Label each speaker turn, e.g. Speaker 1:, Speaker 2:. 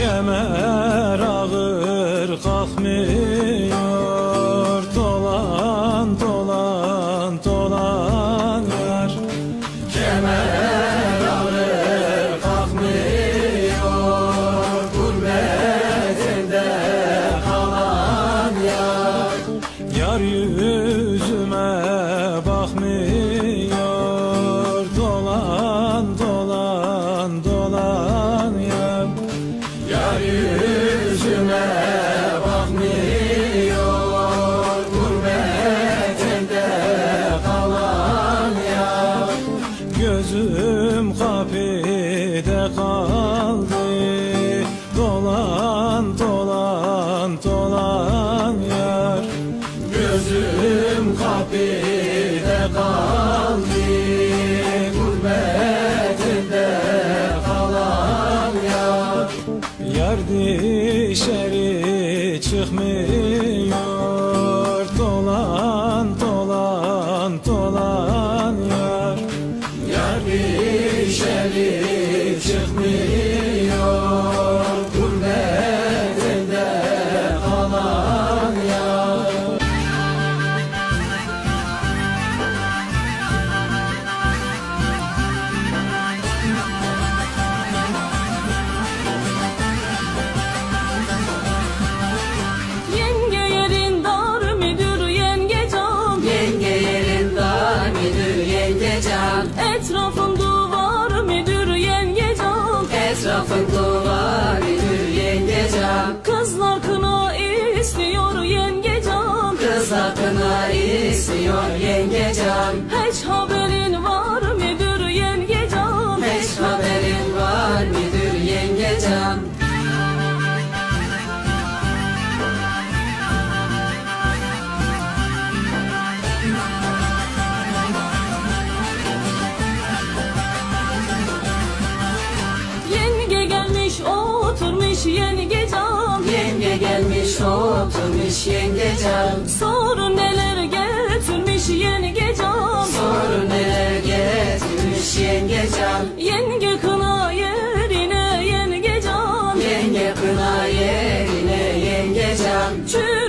Speaker 1: Kemer ağır kalkmıyor. Dolan dolan dolan yar Kemer ağır kalkmıyor. Gurbetinde kalan yar. Yar yüzüme yüzüme bakmıyor. Gurbetinde Gözüm kapide kaldı. Dolan dolan dolan yar. Gözüm kapide yar dışarı çıkmıyor. Dolan dolan dolan yar. Yar dışarı yaşam
Speaker 2: Yenge gelmiş oturmuş yenge can
Speaker 3: Yenge gelmiş oturmuş yenge can
Speaker 2: Sorun neler getirmiş yenge can
Speaker 3: Sorun neler getirmiş yenge can
Speaker 2: Yenge kına yenge 想去